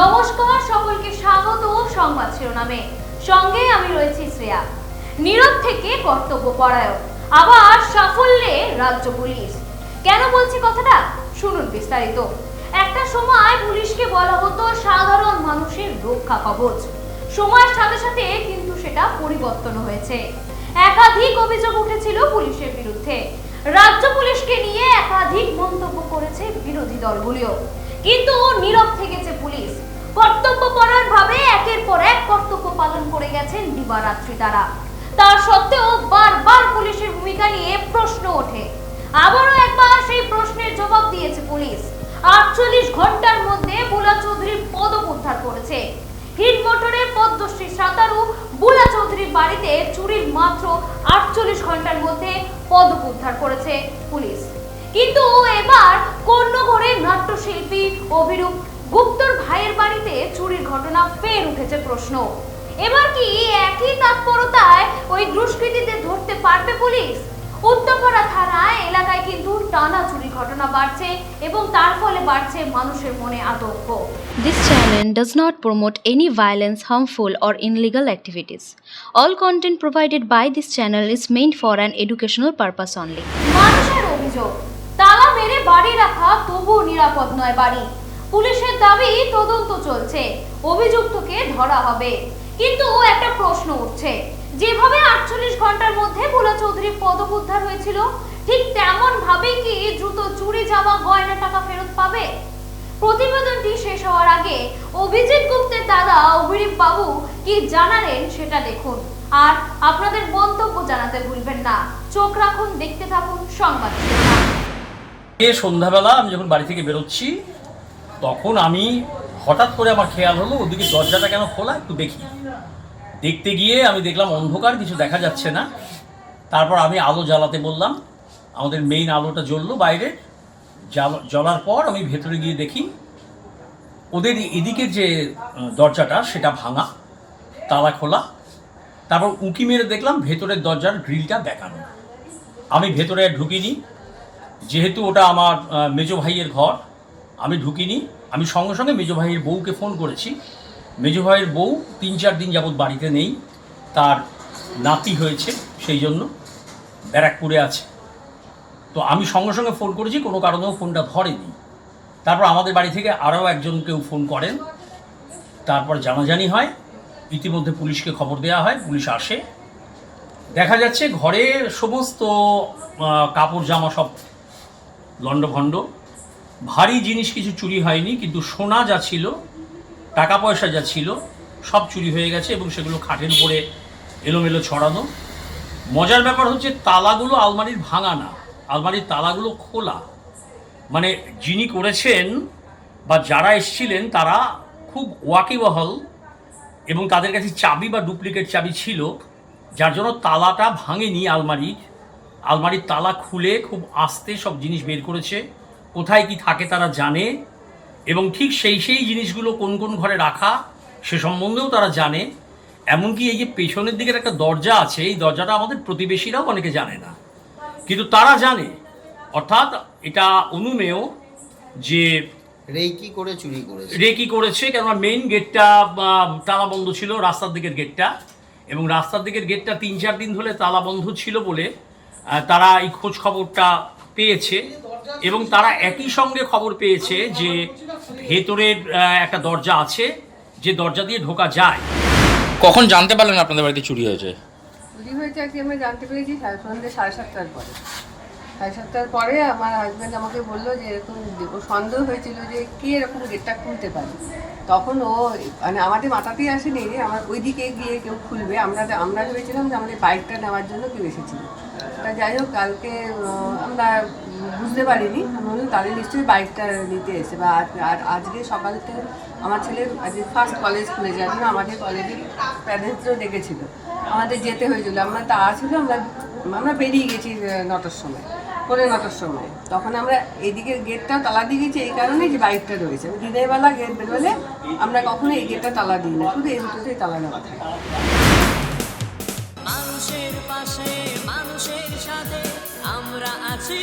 নমস্কার, সকলকে স্বাগত সংবাদ শিরোনামে। সঙ্গে আমি রয়েছি শ্রেয়া। নীরব থেকে কর্তব্য পরায়ণ, আবার সাফল্যে রাজ্য পুলিশ। কেন বলছি কথাটা? শুনুন বিস্তারিত। একটা সময় পুলিশকে বলা হতো সাধারণ মানুষের রক্ষা কবচ। সময়ের সাথে সাথে কিন্তু সেটা পরিবর্তন হয়েছে। একাধিক অভিযোগ উঠেছিল পুলিশের বিরুদ্ধে। রাজ্য পুলিশকে নিয়ে একাধিক মন্তব্য করেছে বিরোধী দলগুলিও। কিন্তু নীরব থেকেছে গেছেন দিবারাত্রি তারা। তা সত্ত্বেও বারবার পুলিশের ভূমিকা নিয়ে প্রশ্ন ওঠে। আবারও একবার সেই প্রশ্নের জবাব দিয়েছে পুলিশ। আটচল্লিশ ঘণ্টার মধ্যে বুলা চৌধুরীর পদক উদ্ধার করেছে। হিট মোটরে পদ্মশ্রী সাঁতারু বুলা চৌধুরীর বাড়িতে চুরির মাত্র আটচল্লিশ ঘণ্টার মধ্যে পদক উদ্ধার করেছে পুলিশ। কিন্তু এবার কর্ণঘরে নাট্যশিল্পী অভিরূপ গুপ্তর ভাইয়ের বাড়িতে চুরির ঘটনা ফের উঠেছে প্রশ্ন। এবার কি একই তৎপরতায় ওই দুষ্কৃতীদের ধরতে পারবে পুলিশ? উত্তরপাড়া থানা এলাকায় কিন্তু টানা চুরি ঘটনা বাড়ছে এবং তার ফলে বাড়ছে মানুষের মনে আতঙ্ক। This channel does not promote any violence harmful or illegal activities all content provided by this channel is meant for an educational purpose only মানুষের অভিযোগ তালা মেরে বাড়ি রাখা তবু নিরাপদ নয় বাড়ি। পুলিশের দাবি তদন্ত চলছে। অভিযুক্তকে ধরা হবে। কিন্তু একটা প্রশ্ন উঠছে। যেভাবে আটচল্লিশ ঘণ্টার মধ্যে ভোলা চৌধুরীর পদক উদ্ধার হয়েছিল, ঠিক তেমন ভাবে কি দ্রুত চুরি যাওয়া গয়না টাকা ফেরত পাবে? প্রতিবেদনটি শেষ হওয়ার আগে অভিজিৎ গুপ্তের দাদা অভিরীপ বাবু কি জানালেন সেটা দেখুন। আর আপনাদের মন্তব্য জানাতে ভুলবেন না। চোখ রাখুন, দেখতে থাকুন, সংবাদ সন্ধ্যাবেলা আমি যখন বাড়ি থেকে বেরোচ্ছি, তখন আমি হঠাৎ করে আমার খেয়াল হলো, ওদিকে দরজাটা কেন খোলা একটু দেখি। দেখতে গিয়ে আমি দেখলাম অন্ধকার, কিছু দেখা যাচ্ছে না। তারপর আমি আলো জ্বালাতে বললাম, আমাদের মেইন আলোটা জ্বললো বাইরে। জ্বাল- জ্বলার পর আমি ভেতরে গিয়ে দেখি, ওদের এদিকের যে দরজাটা, সেটা ভাঙা, তালা খোলা। তারপর উঁকি মেরে দেখলাম ভেতরের দরজার গ্রিলটা বেঁকানো আমি ভেতরে ঢুকিনি, যেহেতু ওটা আমার মেজো ভাইয়ের ঘর আমি ঢুকিনি। আমি সঙ্গে সঙ্গে মেজো ভাইয়ের বউকে ফোন করেছি। মেজো ভাইয়ের বউ তিন চার দিন যাবৎ বাড়িতে নেই। তার নাতি হয়েছে, সেই জন্য ব্যারাকপুরে আছে। তো আমি সঙ্গে সঙ্গে ফোন করেছি, কোনো কারণেও ফোনটা ধরেনি। তারপর আমাদের বাড়ি থেকে আরও একজন কেউ ফোন করেন। তারপর জানাজানি হয়। ইতিমধ্যে পুলিশকে খবর দেওয়া হয়, পুলিশ আসে। দেখা যাচ্ছে ঘরের সমস্ত কাপড় জামা সব লণ্ডভণ্ড। ভারী জিনিস কিছু চুরি হয়নি, কিন্তু সোনা যা ছিল টাকা পয়সা যা ছিল, সব চুরি হয়ে গেছে এবং সেগুলো খাটের উপরে এলোমেলো ছড়ানো। মজার ব্যাপার হচ্ছে তালাগুলো আলমারির ভাঙা না, আলমারির তালাগুলো খোলা। মানে যিনি করেছেন বা যারা এসছিলেন, তারা খুব ওয়াকিবহল এবং তাদের কাছে চাবি বা ডুপ্লিকেট চাবি ছিল, যার জন্য তালাটা ভাঙেনি আলমারির। আলমারির তালা খুলে খুব আস্তে সব জিনিস বের করেছে। কোথায় কি থাকে তারা জানে এবং ঠিক সেই সেই জিনিসগুলো কোন কোন ঘরে রাখা সে সম্বন্ধেও তারা জানে। এমনকি এই যে পেছনের দিকের একটা দরজা আছে এই দরজাটা আমাদের প্রতিবেশীরাও অনেকে জানে না। কিন্তু তারা জানে। অর্থাৎ এটা অনুমেয় যে রেকি করে চুরি করেছে। রে কি করেছে কেননা মেইন গেটটা তালা বন্ধ ছিল রাস্তার দিকের গেটটা এবং রাস্তার দিকের গেটটা তিন চার দিন ধরে তালা বন্ধ ছিল বলে তারা এই খোঁজ খবরটা পেয়েছে। এবং তারা একই সঙ্গে খবর পেয়েছে যে ভেতরের একটা দরজা আছে যে দরজা দিয়ে ঢোকা যায়। কখন জানতে পারলেন আপনাদের বাড়িতে চুরি হয়েছে? চুরি হয়েছে আর কি আমি জানতে পেরেছি সন্ধ্যে সাড়ে সাতটার পরে। সাড়ে সাতটার পরে আমার হাজব্যান্ড আমাকে বলল যে এরকম ও সন্দেহ হয়েছিল যে কে এরকম গেটটা খুলতে পারে। তখন ও মানে আমাদের মাথাতেই আসেনি যে আমার ওইদিকে গিয়ে কেউ খুলবে। আমরা আমরা ভেবেছিলাম যে আমাদের বাইকটা নেওয়ার জন্য কেউ এসেছিল। তা যাই হোক কালকে আমরা বুঝতে পারিনি। আমি বললাম, তাহলে নিশ্চয়ই বাইকটা নিতে এসে বা আর আজকে সকালতে আমার ছেলে আজকে ফার্স্ট কলেজ খুলেছে এখন আমাদের কলেজের প্যারেন্টসও ডেকেছিল। আমাদের যেতে হয়েছিল। আমরা তা ছিল, আমরা আমরা বেরিয়ে গেছি নটার সময় পরে নটার সময়। তখন আমরা এদিকে গেটটা তালা দিয়ে গেছি, এই কারণে যে বাইকটা রয়েছে। দিনের বেলা গেট বেরোলে আমরা কখনো এই গেটটা তালা দিই না। শুধু এই দুটোতেই তালা দেওয়া থাকে। মানুষের পাশে, মানুষের সাথে আমরা আছি।